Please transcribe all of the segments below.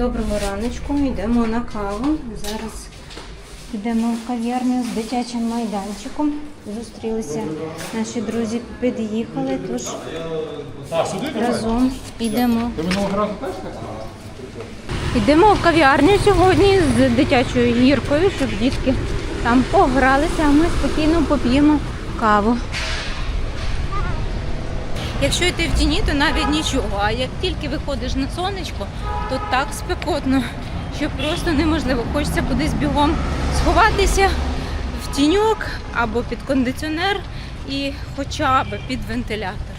Доброго раночку, йдемо на каву. Зараз йдемо в кав'ярню з дитячим майданчиком. Зустрілися наші друзі, під'їхали, тож разом так? Йдемо в кав'ярню сьогодні з дитячою гіркою, щоб дітки там погралися, а ми спокійно поп'ємо каву. Якщо йти в тіні, то навіть нічого. А як тільки виходиш на сонечко, то так спекотно, що просто неможливо. Хочеться кудись бігом сховатися в тіньок або під кондиціонер і хоча б під вентилятор.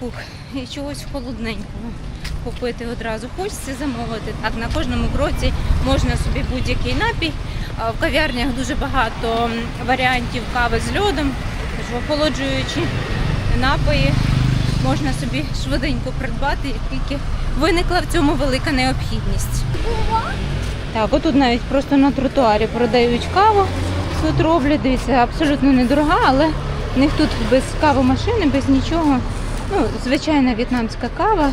Ух, і чогось холодненького купити одразу. Хочеться замовити. Так, на кожному кроці можна собі будь-який напій. В кав'ярнях дуже багато варіантів кави з льодом, охолоджуючи напої можна собі швиденько придбати, як тільки виникла в цьому велика необхідність. Так, отут навіть просто на тротуарі продають каву. Тут роблять, дивіться, абсолютно недорога, але в них тут без кавомашини, без нічого. Ну, звичайна в'єтнамська кава,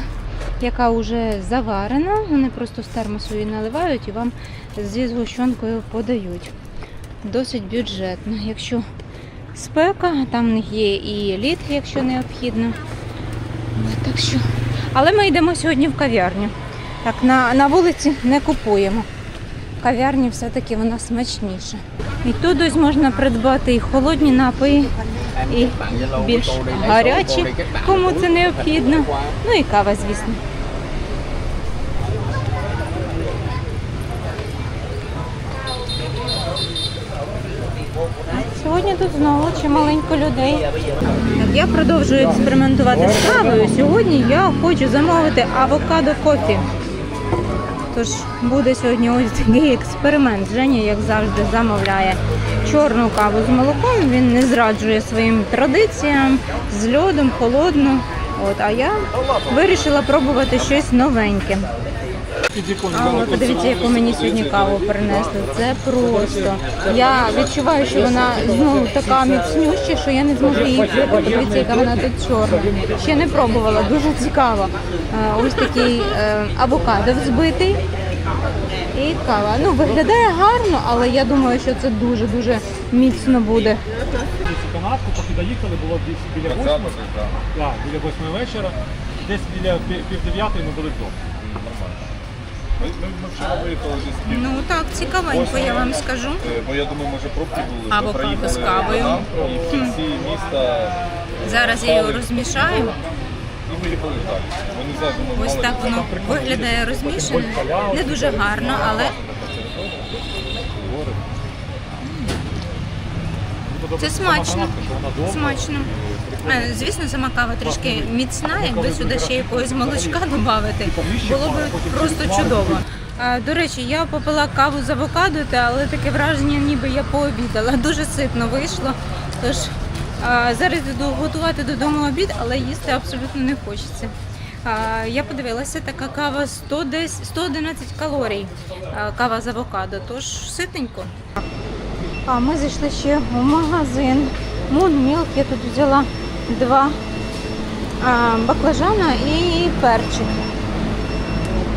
яка вже заварена. Вони просто з термосу її наливають і вам зі згущенкою подають. Досить бюджетно. Якщо спека, там в них є і лід, якщо необхідно. Так що. Але ми йдемо сьогодні в кав'ярню. Так, на, на вулиці не купуємо. В кав'ярні все-таки вона смачніша. І тут ось можна придбати і холодні напої, і більш гарячі, кому це необхідно. Ну і кава, звісно. Сьогодні тут знову чималенько людей. Я продовжую експериментувати з кавою. Сьогодні я хочу замовити авокадо кофі. Тож буде сьогодні ось такий експеримент. Женя, як завжди, замовляє чорну каву з молоком. Він не зраджує своїм традиціям з льодом, холодну. От, а я вирішила пробувати щось новеньке. А подивіться, яку мені сьогодні каву принесли. Це просто. Я відчуваю, що вона знову така міцнюща, що я не зможу її пити. Подивіться, яка вона тут чорна. Ще не пробувала, дуже цікаво. Е, Ось такий е, авокадо взбитий. І кава. Ну, виглядає гарно, але я думаю, що це дуже-дуже міцно буде. Цю канатку, поки доїхали, було десь біля восьми. Так, біля восьми вечора. Десь біля пів пів дев'ятої ми були вдома. Ми, ми, ми вчора виїхали зі Скіф. Ну так, цікавенько, я вам скажу. Е, Бо я думаю, може пробки були. Ми Авокадо проїхали з кавою. на І в кінці міста Зараз я його розмішаю. і виїхали далі. Вони завжди ми Ось мали так воно виглядає розмішане. Не дуже гарно, але Це смачно. смачно. Е, Звісно, сама кава трішки міцна, якби сюди ще якогось молочка додати, було б просто чудово. До речі, я попила каву з авокадо, але таке враження, ніби я пообідала. Дуже ситно вийшло. Тож зараз йду готувати додому обід, але їсти абсолютно не хочеться. Я подивилася, така кава 110, 111 калорій, кава з авокадо, тож ситненько. А ми зайшли ще в магазин. Moon Milk. Я тут взяла два баклажана і перчик.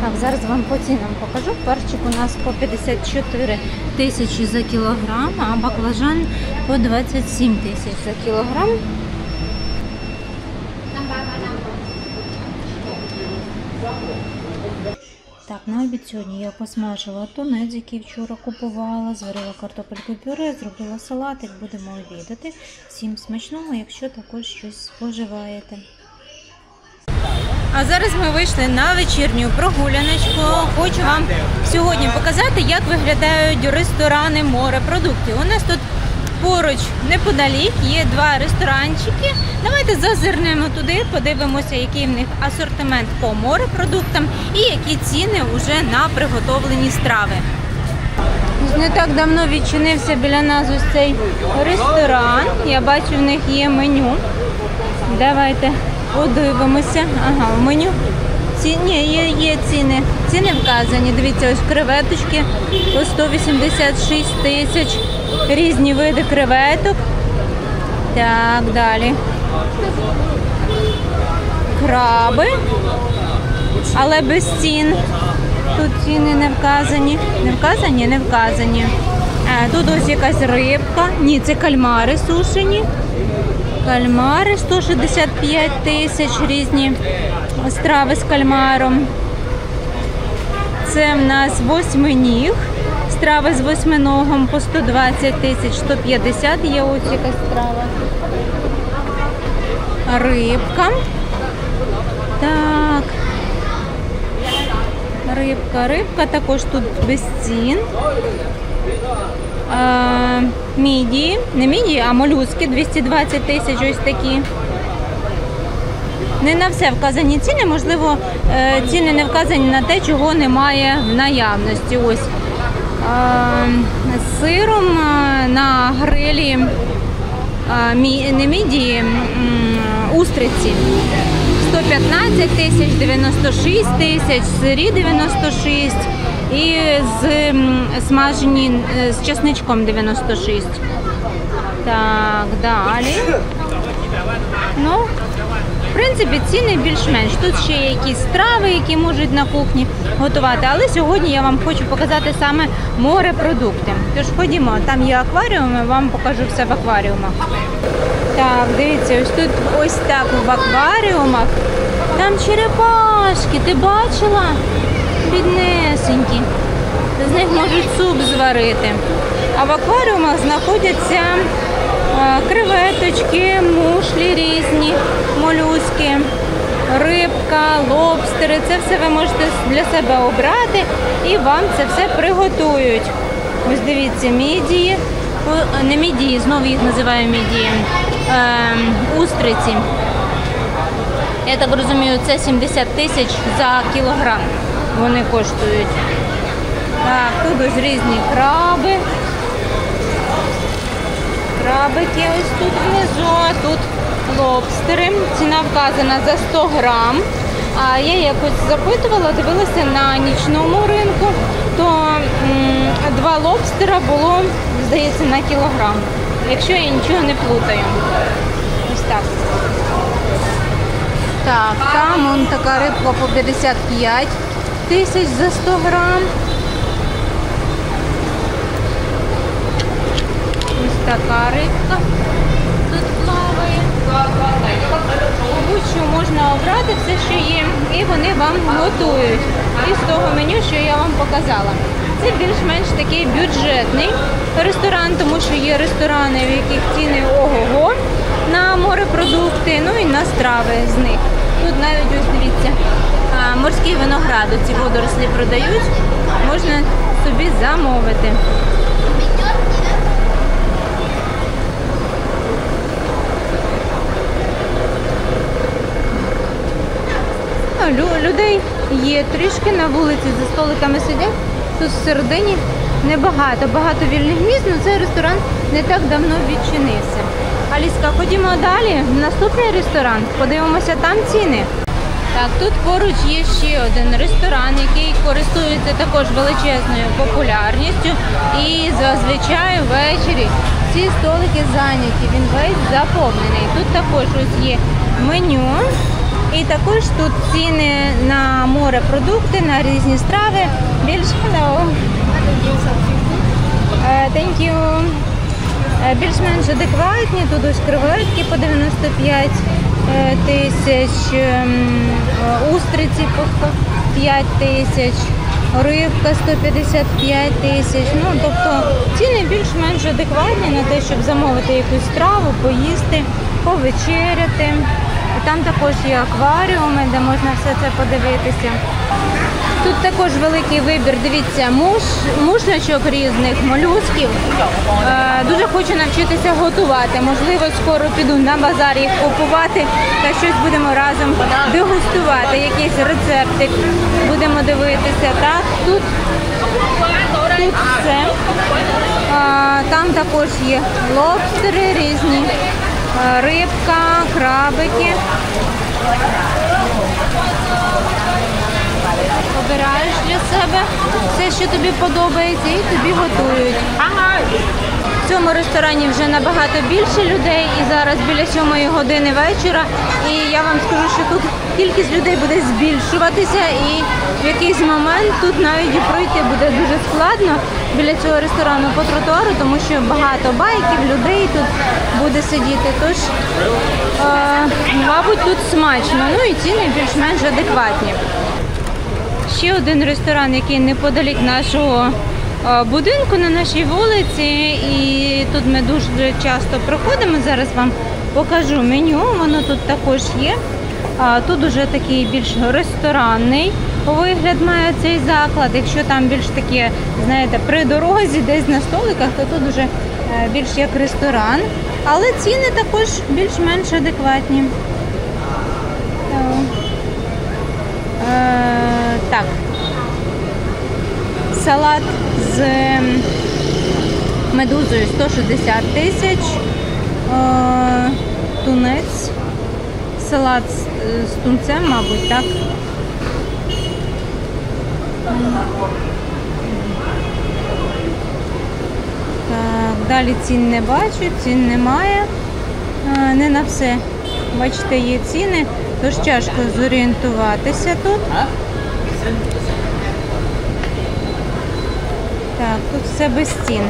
Так, зараз вам по цінам покажу. Перчик у нас по 54 тисячі за кілограм, а баклажан по 27 тисяч за кілограм. Так, на обід сьогодні я посмажила тунець, який вчора купувала, зварила картопельку пюре, зробила салатик, будемо обідати. Всім смачного, якщо також щось споживаєте. А зараз ми вийшли на вечірню прогуляночку. Хочу вам сьогодні показати, як виглядають ресторани морепродуктів. У нас тут поруч неподалік є два ресторанчики. Давайте зазирнемо туди, подивимося, який в них асортимент по морепродуктам і які ціни вже на приготовлені страви. Не так давно відчинився біля нас ось цей ресторан. Я бачу, в них є меню. Давайте подивимося. Ага, в меню. Ці, є, є ціни. Ціни вказані. Дивіться, ось креветочки по 186 тисяч. Різні види креветок. Так, далі. Краби, але без цін. Тут ціни не вказані. Не вказані, не вказані. Е, Тут ось якась рибка. Ні, це кальмари сушені. Кальмари 165 тисяч різні страви з кальмаром. Це в нас восьминіг. Страви з восьминогом по 120 тисяч 150 є ось якась страва. Рибка. Так. Рибка, рибка також тут без цін. Е, мідії, не мідії, а молюски 220 тисяч ось такі. Не на все вказані ціни, можливо, е, ціни не вказані на те, чого немає в наявності. Ось з сиром е, на грилі е, не мідії, м, устриці. 115 тисяч, 96 тисяч, сирі 96 і з смажені е, з чесничком 96. Так, далі. Ну, принципі, ціни більш-менш. Тут ще є якісь страви, які можуть на кухні готувати. Але сьогодні я вам хочу показати саме морепродукти. Тож ходімо, там є акваріуми, вам покажу все в акваріумах. Так, дивіться, ось тут ось так в акваріумах. Там черепашки, ти бачила? Біднесенькі. З них можуть суп зварити. А в акваріумах знаходяться креветочки, мушлі різні, молюски, рибка, лобстери. Це все ви можете для себе обрати і вам це все приготують. Ось дивіться, мідії, не мідії, знову їх називаю мідії, ем, устриці. Я так розумію, це 70 тисяч за кілограм вони коштують. Так, тут ось різні краби. Крабики ось тут внизу, а тут лобстери. Ціна вказана за 100 грам. А я якось запитувала, дивилася на нічному ринку, то м, два лобстера було, здається, на кілограм. Якщо я нічого не плутаю. Ось так. Так, там он така рибка по 55 тисяч за 100 грам. Така рибка тут плаває. Будь-що можна обрати все, що є, і вони вам готують. Із того меню, що я вам показала. Це більш-менш такий бюджетний ресторан, тому що є ресторани, в яких ціни ого-го на морепродукти, ну і на страви з них. Тут навіть ось дивіться, а, морський виноград, ці водорослі продають, можна собі замовити. Ну, лю- людей є трішки на вулиці за столиками сидять. Тут всередині небагато, багато вільних місць, але цей ресторан не так давно відчинився. Аліска, ходімо далі. Наступний ресторан. Подивимося там ціни. Так, тут поруч є ще один ресторан, який користується також величезною популярністю. І зазвичай ввечері ці столики зайняті, він весь заповнений. Тут також ось є меню. І також тут ціни на морепродукти, на різні страви. Більш hello. Е, Thank you. Е, Більш-менш адекватні. Тут ось креветки по 95 е, тисяч, ем, устриці по 105 тисяч, рибка 155 тисяч. Ну, тобто ціни більш-менш адекватні на те, щоб замовити якусь страву, поїсти, повечеряти. Там також є акваріуми, де можна все це подивитися. Тут також великий вибір, дивіться, муш, мушнячок різних, молюсків. Е, дуже хочу навчитися готувати. Можливо, скоро піду на базар їх купувати та щось будемо разом дегустувати, якийсь рецептик будемо дивитися. Так, тут, тут все. А, там також є лобстери різні, е, рибка, крабики. Обираєш для себе все, що тобі подобається, і тобі готують. В цьому ресторані вже набагато більше людей і зараз біля 7 години вечора. І я вам скажу, що тут кількість людей буде збільшуватися, і в якийсь момент тут навіть і пройти буде дуже складно біля цього ресторану по тротуару, тому що багато байків, людей тут буде сидіти. Тож, е, мабуть, тут смачно. Ну і ціни більш-менш адекватні. Ще один ресторан, який неподалік нашого е, будинку на нашій вулиці. І тут ми дуже часто проходимо. Зараз вам покажу меню. Воно тут також є. Тут уже такий більш ресторанний вигляд має цей заклад. Якщо там більш таке, знаєте, при дорозі, десь на столиках, то тут уже е, більш як ресторан. Але ціни також більш-менш адекватні. Так. Е. Салат з ем, медузою 160 тисяч. Е, тунець. Салат з, з тунцем, мабуть, так. Так, далі цін не бачу, цін немає. Не на все. Бачите, є ціни, тож тяжко зорієнтуватися тут. Так, тут все без цін.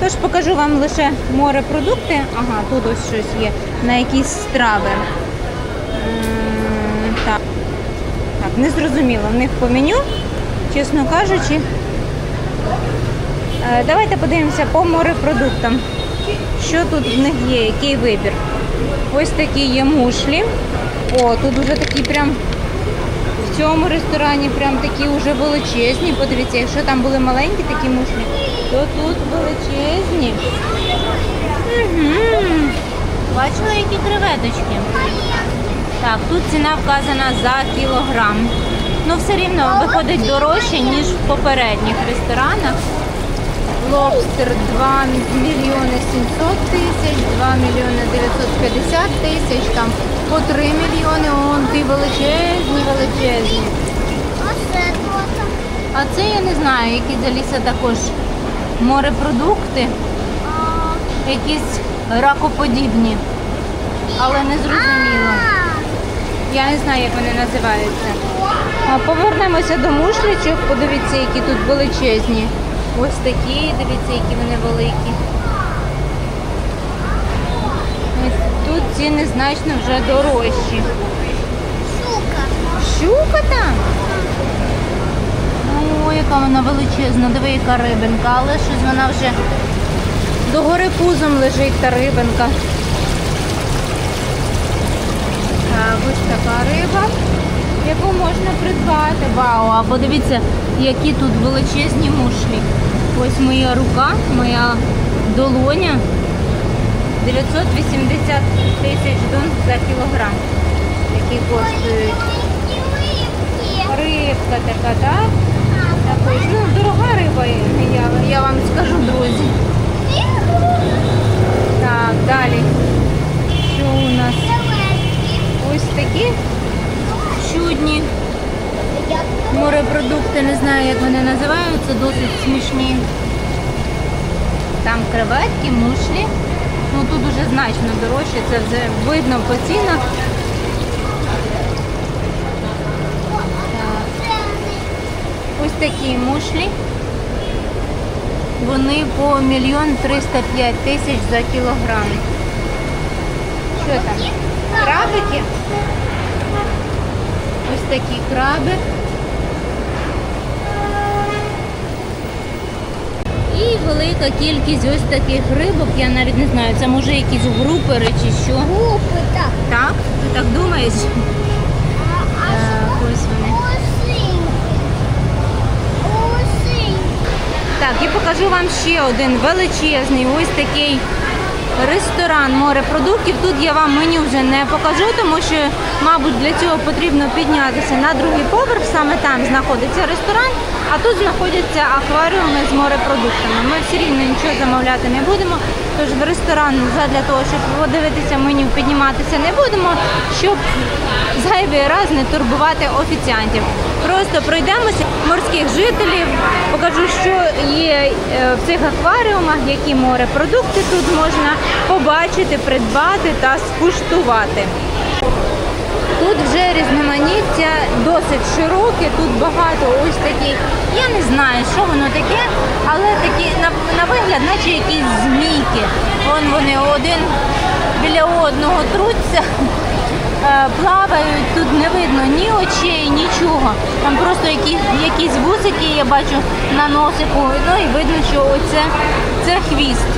Тож покажу вам лише морепродукти. Ага, тут ось щось є на якісь страви. Так. Так, не зрозуміло в них по меню, чесно кажучи. Е, Давайте подивимося по морепродуктам. Що тут в них є, який вибір? Ось такі є мушлі. О, тут вже такі прям в цьому ресторані прям такі вже величезні. Подивіться, якщо там були маленькі такі мушлі, то тут величезні. Угу. Бачила, які креветочки. Так, тут ціна вказана за кілограм. Ну, все рівно виходить дорожче, ніж в попередніх ресторанах. Лобстер 2 мільйони 700 тисяч, 2 мільйони 950 тисяч, там по 3 мільйони, он ті величезні, величезні. А це я не знаю, які заліса також морепродукти, якісь ракоподібні, але не зрозуміло. Я не знаю, як вони називаються. Повернемося до мушлячок, подивіться, які тут величезні. Ось такі, дивіться, які вони великі. Ось Тут ціни значно вже дорожчі. Сука. Щука там? О, яка вона величезна, диви, яка рибинка, але щось вона вже догори пузом лежить та рибинка. Так, ось така риба, яку можна придбати. Вау, а подивіться, які тут величезні мушлі. Ось моя рука, моя долоня. 980 тисяч дон за кілограм, які коштують. Рибка така, так? Також, ну, дорога риба, я, я вам скажу, друзі. Так, далі. Що у нас? Ось такі чудні морепродукти, не знаю, як вони називаються, досить смішні. Там креветки, мушлі. Ну тут уже значно дорожче, це вже видно по цінах. Ось такі мушлі. Вони по мільйон 305 тисяч за кілограм. Що там? Крабики? Ось такі краби. І велика кількість ось таких рибок, я навіть не знаю, це може якісь групери чи що. Губы так. Так? Ти так думаєш? Так, ось вони. Так, і покажу вам ще один величезний ось такий ресторан морепродуктів. Тут я вам меню вже не покажу, тому що, мабуть, для цього потрібно піднятися на другий поверх. Саме там знаходиться ресторан, а тут знаходяться акваріуми з морепродуктами. Ми все рівно нічого замовляти не будемо. Тож в ресторан для того, щоб подивитися меню, підніматися не будемо, щоб зайвий раз не турбувати офіціантів. Просто пройдемося морських жителів, покажу, що є е, в цих акваріумах, які морепродукти тут можна побачити, придбати та скуштувати. Тут вже різноманіття досить широке, тут багато ось такі, я не знаю, що воно таке, але такі на, на вигляд, наче якісь змійки. Вон вони один біля одного труться, е, плавають, тут не видно ні очей, нічого. Там просто які, якісь вусики, я бачу на носику, ну і видно, що оце це хвіст.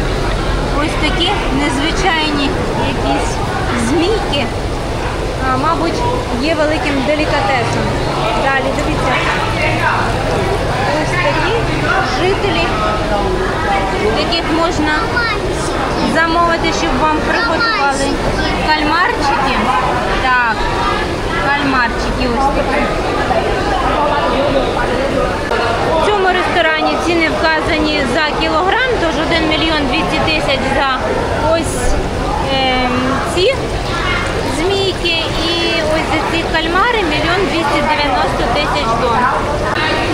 Ось такі незвичайні якісь змійки мабуть, є великим делікатесом. Далі, дивіться. Ось такі жителі, яких можна замовити, щоб вам приготували. Кальмарчики. Так, кальмарчики ось такі. В цьому ресторані ціни вказані за кілограм, тож 1 мільйон 200 тисяч за ось ем, ці змійки і ось за ці кальмари мільйон 290 тисяч тонн.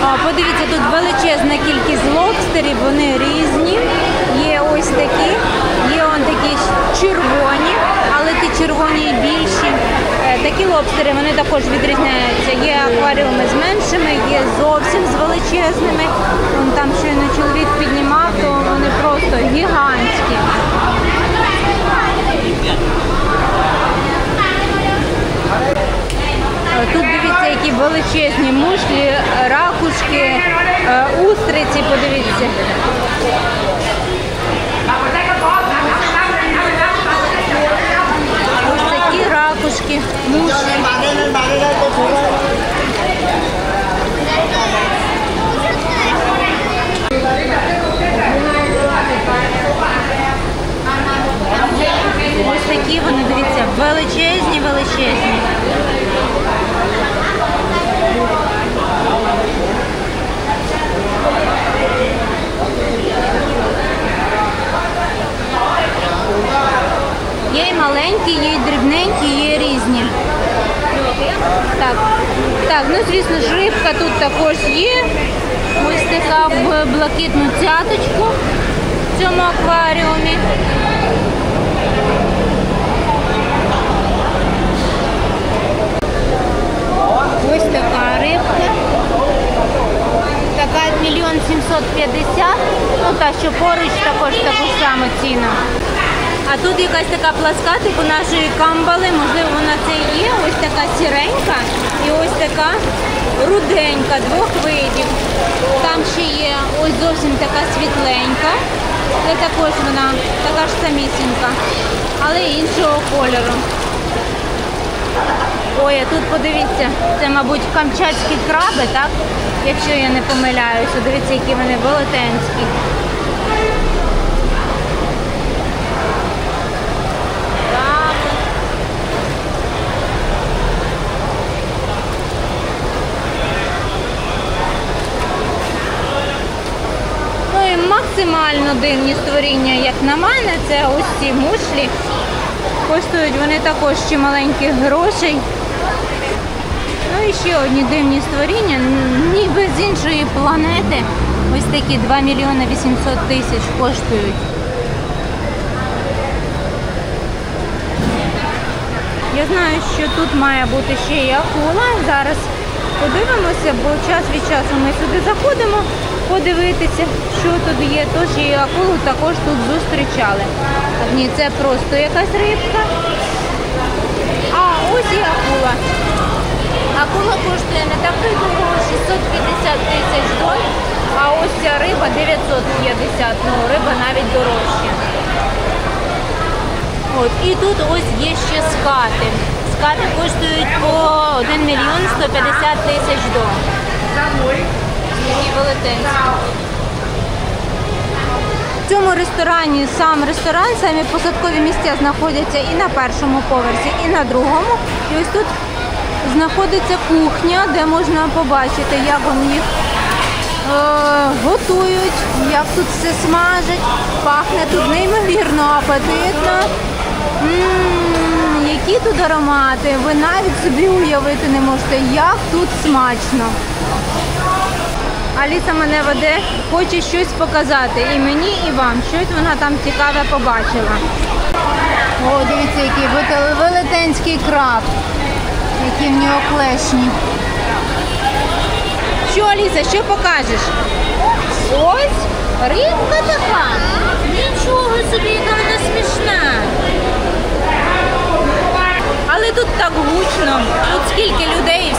А, Подивіться, тут величезна кількість лобстерів, вони різні. Є ось такі, є он такі червоні, але ті червоні більші. Е, Такі лобстери вони також відрізняються. Є акваріуми з меншими, є зовсім з величезними. Вон там щойно чоловік піднімав, то вони просто гігантські. Тут дивіться, які величезні мушлі, ракушки, е, устриці, подивіться. Ось такі ракушки, мушлі. 650, ну та що поруч також таку саму ціну. А тут якась така пласка, типу нашої камбали, можливо, вона це і є. Ось така сіренька і ось така руденька, двох видів. Там ще є ось зовсім така світленька. Це також вона така ж самісінька, але іншого кольору. Ой, а тут подивіться, це, мабуть, камчатські краби, так? Якщо я не помиляюся, дивіться, які вони велетенські. Ну і максимально дивні створіння, як на мене, це ось ці мушлі. Коштують вони також чималеньких грошей. Ну і ще одні дивні створіння, ніби з іншої планети. Ось такі 2 мільйони 800 тисяч коштують. Я знаю, що тут має бути ще і акула. Зараз подивимося, бо час від часу ми сюди заходимо подивитися, що тут є. Тож і акулу також тут зустрічали. Ні, це просто якась рибка. А, ось і акула. Акула коштує не так дорого, 650 тисяч доларів, а ось ця риба 950, ну риба навіть дорожча. От, і тут ось є ще скати. Скати коштують по 1 мільйон 150 тисяч доларів. Такі велетенські. В цьому ресторані сам ресторан, самі посадкові місця знаходяться і на першому поверсі, і на другому. І ось тут знаходиться кухня, де можна побачити, як вони їх е, готують, як тут все смажать. Пахне тут неймовірно апетитно. Які тут аромати, ви навіть собі уявити не можете, як тут смачно. Аліса мене веде, хоче щось показати. І мені, і вам. Щось вона там цікаве побачила. О, дивіться, який велетенський краб. Які в нього клешні. Що, Аліса, що покажеш? Ось рибка така. Нічого собі, яка вона смішна. Але тут так гучно, тут скільки людей,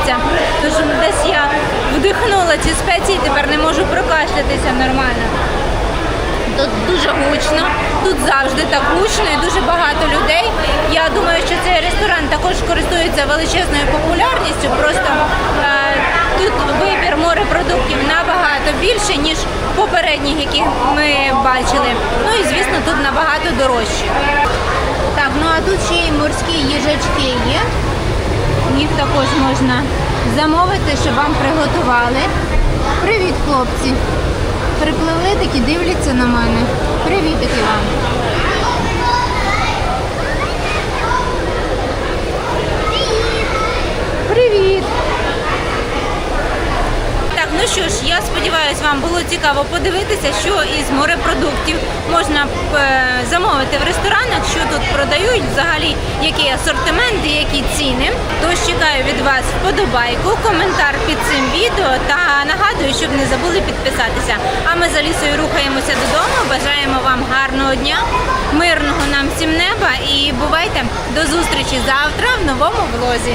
доносяться. Тож десь я вдихнула ці спеції, тепер не можу прокашлятися нормально. Тут дуже гучно, тут завжди так гучно і дуже багато людей. Я думаю, що цей ресторан також користується величезною популярністю. Просто е, тут вибір морепродуктів набагато більше, ніж попередніх, які ми бачили. Ну і звісно, тут набагато дорожче. Так, ну а тут ще й морські їжачки є. Їх також можна замовити, щоб вам приготували. Привіт, хлопці! Припливли такі, дивляться на мене. Привітики вам. Привіт! Так, ну що ж, я сподіваюся, вам було цікаво подивитися, що із морепродуктів можна е, замовити в ресторанах, що тут продають, взагалі який асортимент і які ціни. Тож чекаю від вас вподобайку, коментар під цим відео та нагадую, щоб не забули підписатися. А ми за лісою рухаємося додому. Бажаємо вам гарного дня, мирного нам всім неба і бувайте до зустрічі завтра в новому влозі.